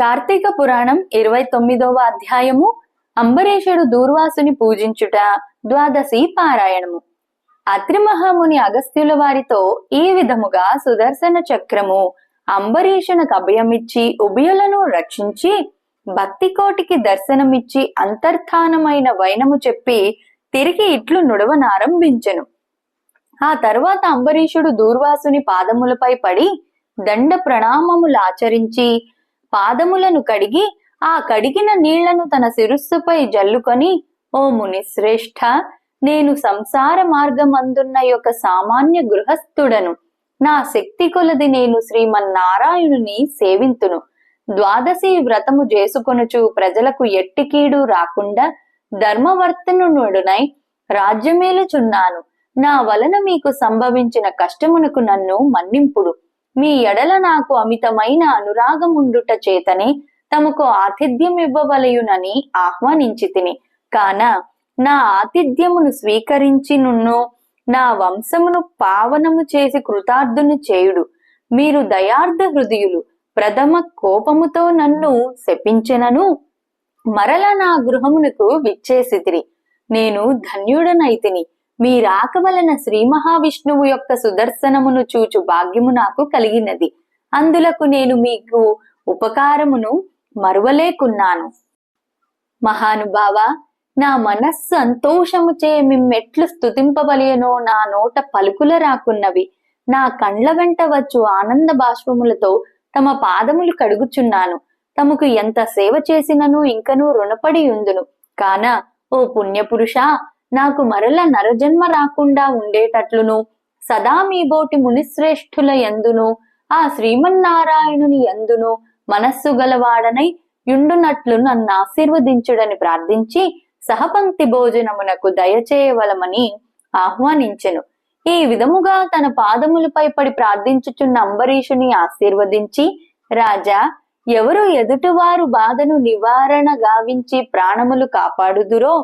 కార్తీక పురాణం ఇరవై తొమ్మిదవ అధ్యాయము. అంబరీషుడు దూర్వాసుని పూజించుట ద్వాదశి పారాయణము. అత్రి మహాముని అగస్త్యుల వారితో ఈ విధముగా సుదర్శన చక్రము. అంబరీషునకు అభయమిచ్చి ఉభయులను రక్షించి భక్తి కోటికి దర్శనమిచ్చి అంతర్ధానమైన వైనము చెప్పి తిరిగి ఇట్లు నుడవనారంభించెను. ఆ తర్వాత అంబరీషుడు దూర్వాసుని పాదములపై పడి దండ ప్రణామములాచరించి పాదములను కడిగి ఆ కడిగిన నీళ్ళను తన శిరస్సుపై జల్లుకొని ఓ మునిశ్రేష్ఠ నేను సంసార మార్గమందున్న యొక్క సామాన్య గృహస్థుడను. నా శక్తి కొలది నేను శ్రీమన్నారాయణుని సేవింతును. ద్వాదశి వ్రతము చేసుకొనుచు ప్రజలకు ఎట్టికీడు రాకుండా ధర్మవర్తనుడునై రాజ్యమేలుచున్నాను. నా వలన మీకు సంభవించిన కష్టమునకు నన్ను మన్నింపుడు. మీ ఎడల నాకు అమితమైన అనురాగముండుట చేతనే తమకు ఆతిథ్యం ఇవ్వవలయునని ఆహ్వానించి తిని కాన నా ఆతిథ్యమును స్వీకరించి నున్ను నా వంశమును పావనము చేసి కృతార్థును చేయుడు. మీరు దయార్థ హృదయులు ప్రథమ కోపముతో నన్ను శపించెనను. మరల నా గృహమునకు విచ్చేసితిరి. నేను ధన్యుడనైతిని. మీ రాక వలన శ్రీ మహావిష్ణువు యొక్క సుదర్శనమును చూచు భాగ్యము నాకు కలిగినది. అందులకు నేను మీకు ఉపకారమును మరువలేకున్నాను. మహానుభావ నా మనస్సు సంతోషముచే మిమ్మెట్లు స్థుతింపవలయనో నా నోట పలుకుల రాకున్నవి. నా కండ్ల వెంట వచ్చు ఆనంద బాష్పములతో తమ పాదములు కడుగుచున్నాను. తమకు ఎంత సేవ చేసినను ఇంకనూ రుణపడి ఉందును. కాన ఓ పుణ్యపురుష నాకు మరల నరజన్మ రాకుండా ఉండేటట్లును సదా మీబోటి మునిశ్రేష్ఠుల ఎందును ఆ శ్రీమన్నారాయణుని ఎందును మనస్సు గలవాడనై యుండునట్లు నన్ను ఆశీర్వదించుడని ప్రార్థించి సహపంక్తి భోజనమునకు దయచేయవలమని ఆహ్వానించెను. ఈ విధముగా తన పాదములపై పడి ప్రార్థించుచున్న అంబరీషుని ఆశీర్వదించి రాజా ఎవరు ఎదుటివారు బాధను నివారణ గావించి ప్రాణములు కాపాడుదురో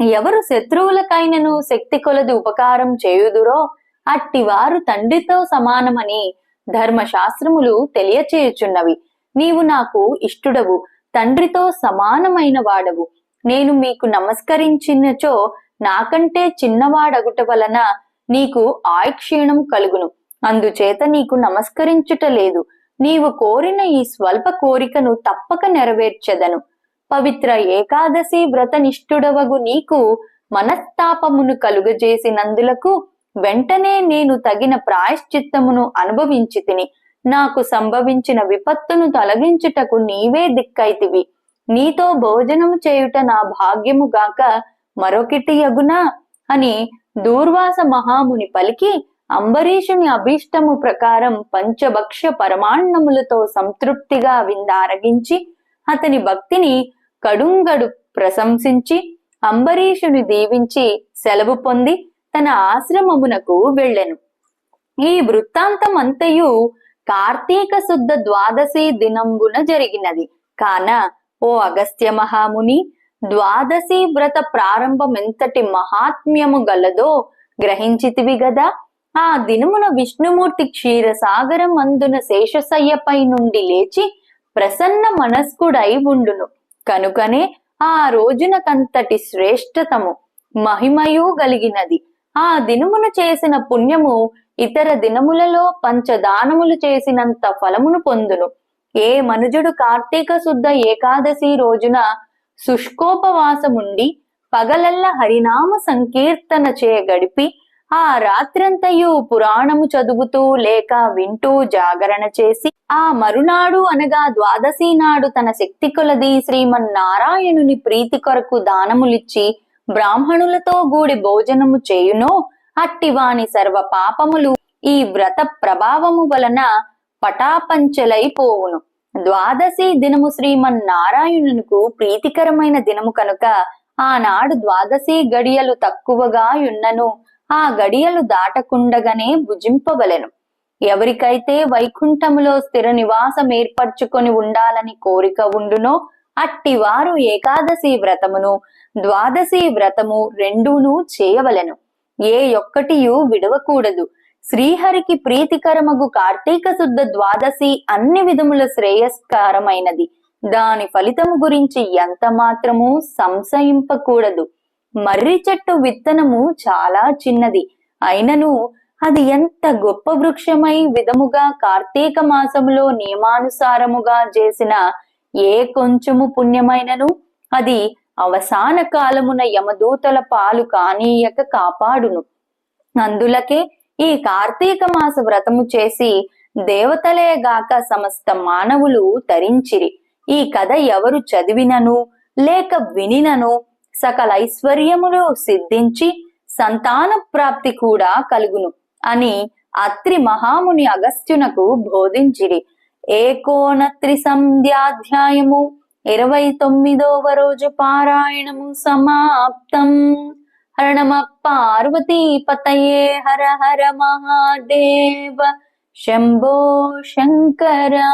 ఎవరు శత్రువులకైనను శక్తి కొలది ఉపకారం చేయుదురో అట్టివారు తండ్రితో సమానమని ధర్మశాస్త్రములు తెలియచేయుచున్నవి. నీవు నాకు ఇష్టుడవు తండ్రితో సమానమైన వాడవు. నేను మీకు నమస్కరించినచో నాకంటే చిన్నవాడగుట వలన నీకు ఆయుక్షీణం కలుగును. అందుచేత నీకు నమస్కరించుట లేదు. నీవు కోరిన ఈ స్వల్ప కోరికను తప్పక నెరవేర్చెదను. పవిత్ర ఏకాదశి వ్రత నిష్ఠుడవగు నీకు మనస్తాపమును కలుగజేసినందులకు వెంటనే నేను తగిన ప్రాయశ్చిత్తమును అనుభవించి తిని నాకు సంభవించిన విపత్తును తొలగించుటకు నీవే దిక్కైతివి. నీతో భోజనము చేయుట నా భాగ్యము గాక మరొకటి యగునా అని దూర్వాస మహాముని పలికి అంబరీషుని అభీష్టము ప్రకారం పంచభక్ష్య పరమాన్నములతో సంతృప్తిగా విందారగించి అతని భక్తిని కడుంగడు ప్రశంసించి అంబరీషుని దీవించి సెలవు పొంది తన ఆశ్రమమునకు వెళ్ళెను. ఈ వృత్తాంతం అంతయు కార్తీక శుద్ధ ద్వాదశి దినంబున జరిగినది. కాన ఓ అగస్త్య మహాముని ద్వాదశి వ్రత ప్రారంభం ఎంతటి మహాత్మ్యము గలదో గ్రహించితివి గదా? ఆ దినమున విష్ణుమూర్తి క్షీరసాగరం అందున శేషశయ్యపై నుండి లేచి ప్రసన్న మనస్కుడై ఉండును. కనుకనే ఆ రోజునకంతటి శ్రేష్టతము మహిమయు గలిగినది. ఆ దినమున చేసిన పుణ్యము ఇతర దినములలో పంచదానములు చేసినంత ఫలమును పొందును. ఏ మనుజుడు కార్తీక శుద్ధ ఏకాదశి రోజున శుష్కోపవాసముండి పగలల్ల హరినామ సంకీర్తన చే గడిపి ఆ రాత్రంతయు పురాణము చదువుతూ లేక వింటూ జాగరణ చేసి ఆ మరునాడు అనగా ద్వాదశి నాడు తన శక్తి కొలది శ్రీమన్నారాయణుని ప్రీతి కొరకు దానములిచ్చి బ్రాహ్మణులతో గూడి భోజనము చేయునో అట్టివాని సర్వ పాపములు ఈ వ్రత ప్రభావము వలన పటాపంచలైపోవును ద్వాదశి దినము శ్రీమన్నారాయణునకు ప్రీతికరమైన దినము కనుక ఆనాడు ద్వాదశి గడియలు తక్కువగా యున్నను. ఆ గడియలు దాటకుండగానే భుజింపవలెను. ఎవరికైతే వైకుంఠములో స్థిర నివాసం ఏర్పరచుకొని ఉండాలని కోరిక ఉండునో అట్టివారు ఏకాదశి వ్రతమును ద్వాదశి వ్రతము రెండూను చేయవలెను. ఏ ఒక్కటియు విడవకూడదు. శ్రీహరికి ప్రీతికరమగు కార్తీక శుద్ధ ద్వాదశి అన్ని విధముల శ్రేయస్కరమైనది. దాని ఫలితము గురించి ఎంత మాత్రము సంశయింపకూడదు. మర్రి చెట్టు విత్తనము చాలా చిన్నది. అయినను అది ఎంత గొప్ప వృక్షమై విధముగా కార్తీక మాసములో నియమానుసారముగా చేసిన ఏ కొంచెము పుణ్యమైనను అది అవసాన కాలమున యమదూతల పాలు కానీయక కాపాడును. అందులకే ఈ కార్తీక మాస వ్రతము చేసి దేవతలే గాక సమస్త మానవులు తరించిరి. ఈ కథ ఎవరు చదివినను లేక వినినను సకల ఐశ్వర్యములు సిద్ధించి సంతాన ప్రాప్తి కూడా కలుగును అని అత్రి మహాముని అగస్త్యునకు బోధించిరి. ఏకోనత్రి సంధ్యాధ్యాయము ఇరవై తొమ్మిదవ రోజు పారాయణము సమాప్తం. హరణమ పార్వతీ పతయే హర హర మహాదేవ శంభో శంకరా.